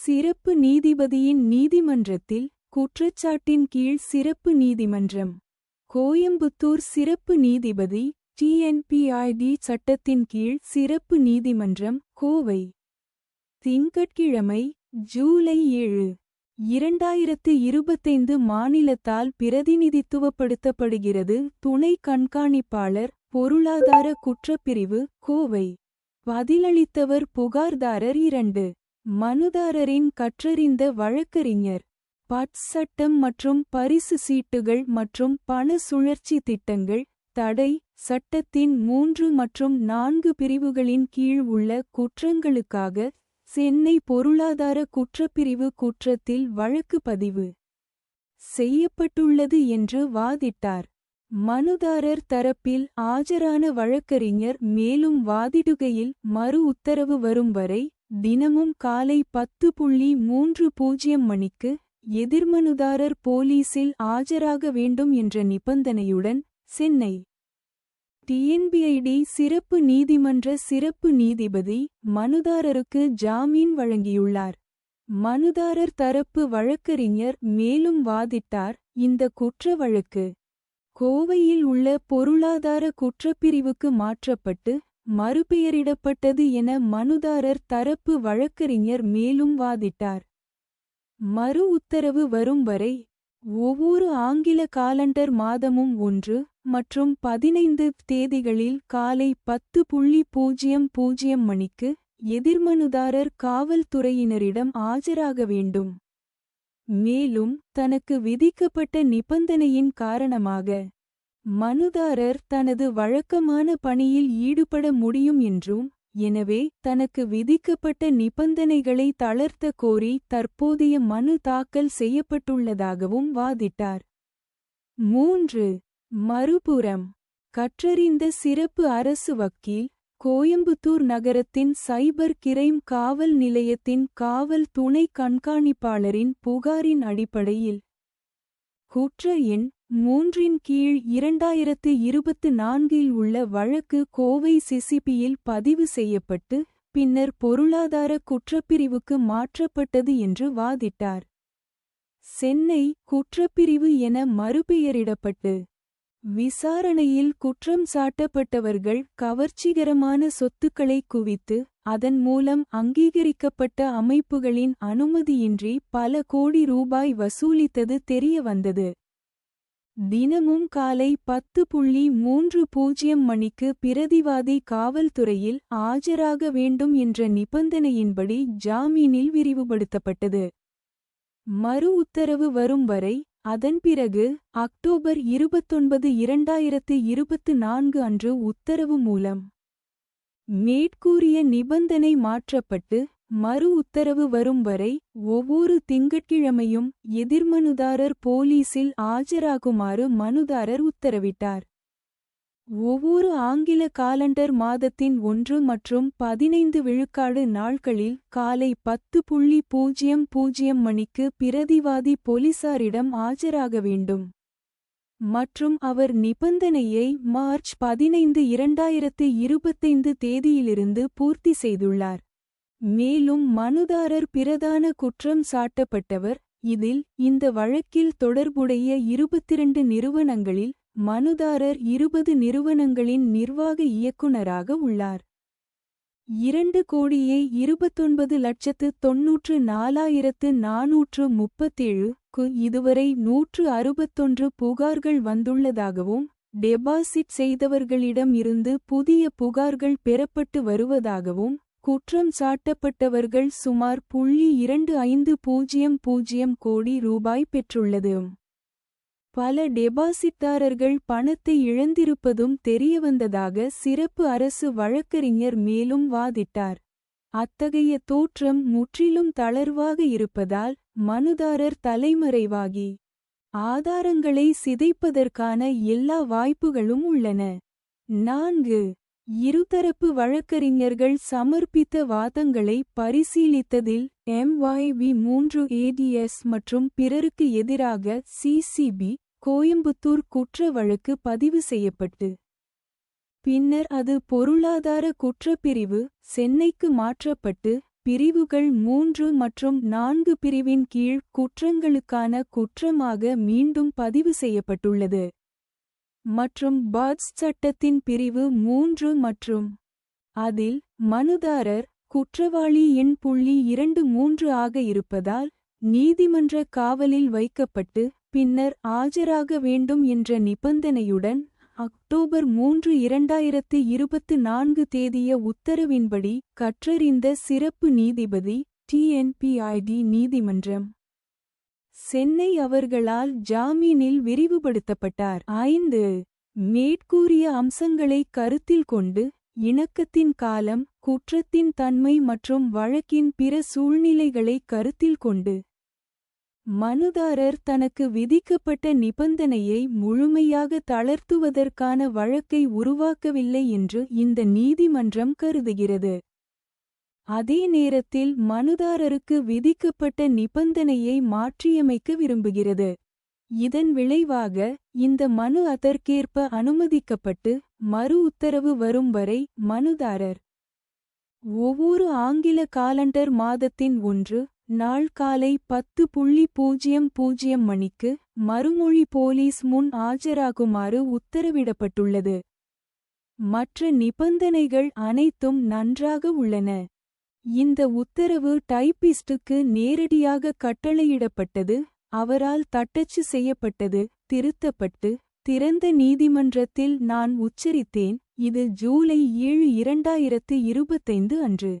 சிறப்பு நீதிபதியின் நீதிமன்றத்தில் குற்றச்சாட்டின் கீழ் சிறப்பு நீதிமன்றம். கோயம்புத்தூர் சிறப்பு நீதிபதி டிஎன்பிஐடி சட்டத்தின் கீழ் சிறப்பு நீதிமன்றம் கோவை. திங்கட்கிழமை ஜூலை ஏழு இரண்டாயிரத்து இருபத்தைந்து மாநிலத்தால் பிரதிநிதித்துவப்படுத்தப்படுகிறது துணை கண்காணிப்பாளர் பொருளாதார குற்றப்பிரிவு கோவை. பதிலளித்தவர் புகார்தாரர் இரண்டு. மனுதாரரின் கற்றறிந்த வழக்கறிஞர் பட்சட்டம் மற்றும் பரிசு சீட்டுகள் மற்றும் பண சுழற்சி திட்டங்கள் தடை சட்டத்தின் மூன்று மற்றும் நான்கு பிரிவுகளின் கீழ் உள்ள குற்றங்களுக்காக சென்னை பொருளாதார குற்றப்பிரிவு குற்றத்தில் வழக்கு பதிவு செய்யப்பட்டுள்ளது என்று வாதிட்டார். மனுதாரர் தரப்பில் ஆஜரான வழக்கறிஞர் மேலும் வாதிடுகையில் மறு உத்தரவு வரும் வரை தினமும் காலை பத்து புள்ளி மூன்று பூஜ்ஜியம் மணிக்கு எதிர்மனுதாரர் போலீசில் ஆஜராக வேண்டும் என்ற நிபந்தனையுடன் சென்னை. டிஎன்பிஐடி சிறப்பு நீதிமன்ற சிறப்பு நீதிபதி மனுதாரருக்கு ஜாமீன் வழங்கியுள்ளார். மனுதாரர் தரப்பு வழக்கறிஞர் மேலும் வாதிட்டார் இந்த குற்ற வழக்கு கோவையில் உள்ள பொருளாதார குற்றப்பிரிவுக்கு மாற்றப்பட்டு மறுபெயரிடப்பட்டது என மனுதாரர் தரப்பு வழக்கறிஞர் மேலும் வாதிட்டார். மறு உத்தரவு வரும் வரை ஒவ்வொரு ஆங்கில காலண்டர் மாதமும் ஒன்று மற்றும் பதினைந்து தேதிகளில் காலை பத்து புள்ளி பூஜ்ஜியம் பூஜ்ஜியம் மணிக்கு எதிர்மனுதாரர் காவல்துறையினரிடம் ஆஜராக வேண்டும். மேலும் தனக்கு விதிக்கப்பட்ட நிபந்தனையின் காரணமாக மனுதாரர் தனது வழக்கமான பணியில் ஈடுபட முடியும் என்றும் எனவே தனக்கு விதிக்கப்பட்ட நிபந்தனைகளை தளர்த்த கோரி தற்போதைய மனு தாக்கல் செய்யப்பட்டுள்ளதாகவும் வாதிட்டார். மூன்று மறுபுறம் கற்றறிந்த சிறப்பு அரசு வக்கீல் கோயம்புத்தூர் நகரத்தின் சைபர் கிரைம் காவல் நிலையத்தின் காவல் துணை கண்காணிப்பாளரின் புகாரின் அடிப்படையில் குற்ற எண் மூன்றின் கீழ் இரண்டாயிரத்து இருபத்து நான்கில் உள்ள வழக்கு கோவை சிசிபியில் பதிவு செய்யப்பட்டு பின்னர் பொருளாதார குற்றப்பிரிவுக்கு மாற்றப்பட்டது என்று வாதிட்டார். சென்னை குற்றப்பிரிவு என மறுபெயரிடப்பட்டு விசாரணையில் குற்றம் சாட்டப்பட்டவர்கள் கவர்ச்சிகரமான சொத்துக்களை குவித்து அதன் மூலம் அங்கீகரிக்கப்பட்ட அமைப்புகளின் அனுமதியின்றி பல கோடி ரூபாய் வசூலித்தது தெரிய வந்தது தினமும் காலை பத்து புள்ளி மூன்று பூஜ்ஜியம் மணிக்கு பிரதிவாதி காவல்துறையில் ஆஜராக வேண்டும் என்ற நிபந்தனையின்படி ஜாமீனில் விரிவுபடுத்தப்பட்டது. மறு உத்தரவு வரும் வரை அதன் பிறகு அக்டோபர் இருபத்தொன்பது இரண்டாயிரத்து இருபத்து நான்கு அன்று உத்தரவு மூலம் மேற்கூறிய நிபந்தனை மாற்றப்பட்டு மறு உத்தரவு வரும் வரை ஒவ்வொரு திங்கட்கிழமையும் எதிர்மனுதாரர் போலீசில் ஆஜராகுமாறு மனுதாரர் உத்தரவிட்டார். ஒவ்வொரு ஆங்கில காலண்டர் மாதத்தின் ஒன்று மற்றும் பதினைந்து விழுக்காடு நாட்களில் காலை பத்து புள்ளி பூஜ்ஜியம் பூஜ்ஜியம் மணிக்கு பிரதிவாதி போலீசாரிடம் ஆஜராக வேண்டும். மற்றும் அவர் நிபந்தனையை மார்ச் பதினைந்து இரண்டாயிரத்து இருபத்தைந்து தேதியிலிருந்து பூர்த்தி செய்துள்ளார். மேலும் மனுதாரர் பிரதான குற்றம் சாட்டப்பட்டவர். இதில் இந்த வழக்கில் தொடர்புடைய இருபத்திரண்டு நிறுவனங்களில் மனுதாரர் இருபது நிறுவனங்களின் நிர்வாக இயக்குநராக உள்ளார். இரண்டு கோடியே இருபத்தொன்பது லட்சத்து தொன்னூற்று நாலாயிரத்து நாநூற்று முப்பத்தேழு க்கு இதுவரை நூற்று அறுபத்தொன்று புகார்கள் வந்துள்ளதாகவும் டெபாசிட் செய்தவர்களிடம் இருந்து புதிய புகார்கள் பெறப்பட்டு வருவதாகவும் குற்றம் சாட்டப்பட்டவர்கள் சுமார் புள்ளி இரண்டு ஐந்து பூஜ்ஜியம் பூஜ்ஜியம் கோடி ரூபாய் பெற்றுள்ளது. பல டெபாசிட்டாரர்கள் பணத்தை இழந்திருப்பதும் தெரியவந்ததாக சிறப்பு அரசு வழக்கறிஞர் மேலும் வாதிட்டார். அத்தகைய தோற்றம் முற்றிலும் தளர்வாக இருப்பதால் மனுதாரர் தலைமறைவாகி ஆதாரங்களை சிதைப்பதற்கான எல்லா வாய்ப்புகளும் உள்ளன. நான்கு இருதரப்பு வழக்கறிஞர்கள் சமர்ப்பித்த வாதங்களை பரிசீலித்ததில் எம்ஒய்வி மூன்று ஏடிஎஸ் மற்றும் பிறருக்கு எதிராக சிசிபி கோயம்புத்தூர் குற்ற வழக்கு பதிவு செய்யப்பட்டு. பின்னர் அது பொருளாதார குற்றப்பிரிவு சென்னைக்கு மாற்றப்பட்டு பிரிவுகள் மூன்று மற்றும் நான்கு பிரிவின் கீழ் குற்றங்களுக்கான குற்றமாக மீண்டும் பதிவு செய்யப்பட்டுள்ளது. மற்றும் பாட்ஸ் சட்டத்தின் பிரிவு மூன்று மற்றும் அதில் மனுதாரர் குற்றவாளி எண் புள்ளி இரண்டு மூன்று ஆக இருப்பதால் நீதிமன்ற காவலில் வைக்கப்பட்டு பின்னர் ஆஜராக வேண்டும் என்ற நிபந்தனையுடன் அக்டோபர் மூன்று இரண்டாயிரத்து இருபத்து நான்கு தேதிய உத்தரவின்படி கற்றறிந்த சிறப்பு நீதிபதி டிஎன்பிஐடி நீதிமன்றம் சென்னை அவர்களால் ஜாமீனில் விரிவுபடுத்தப்பட்டார். ஐந்து மேற்கூறிய அம்சங்களை கருத்தில் கொண்டு இணக்கத்தின் காலம் குற்றத்தின் தன்மை மற்றும் வழக்கின் பிற சூழ்நிலைகளை கருத்தில் கொண்டு மனுதாரர் தனக்கு விதிக்கப்பட்ட நிபந்தனையை முழுமையாக தளர்த்துவதற்கான வழக்கை உருவாக்கவில்லை என்று இந்த நீதிமன்றம் கருதுகிறது. அதே நேரத்தில் மனுதாரருக்கு விதிக்கப்பட்ட நிபந்தனையை மாற்றியமைக்க விரும்புகிறது. இதன் விளைவாக இந்த மனு அதற்கேற்ப அனுமதிக்கப்பட்டு மறு உத்தரவு வரும் வரை மனுதாரர் ஒவ்வொரு ஆங்கில காலண்டர் மாதத்தின் ஒன்று நாள் காலை பத்து புள்ளி பூஜ்ஜியம் பூஜ்ஜியம் மணிக்கு மறுமொழி போலீஸ் முன் ஆஜராகுமாறு உத்தரவிடப்பட்டுள்ளது. மற்ற நிபந்தனைகள் அனைத்தும் நன்றாக உள்ளன. இந்த உத்தரவு டைப்பிஸ்டுக்கு நேரடியாக கட்டளையிடப்பட்டது அவரால் தட்டச்சு செய்யப்பட்டது திருத்தப்பட்டு திறந்த நீதிமன்றத்தில் நான் உச்சரித்தேன் இது ஜூலை ஏழு இரண்டாயிரத்து இருபத்தைந்து அன்று.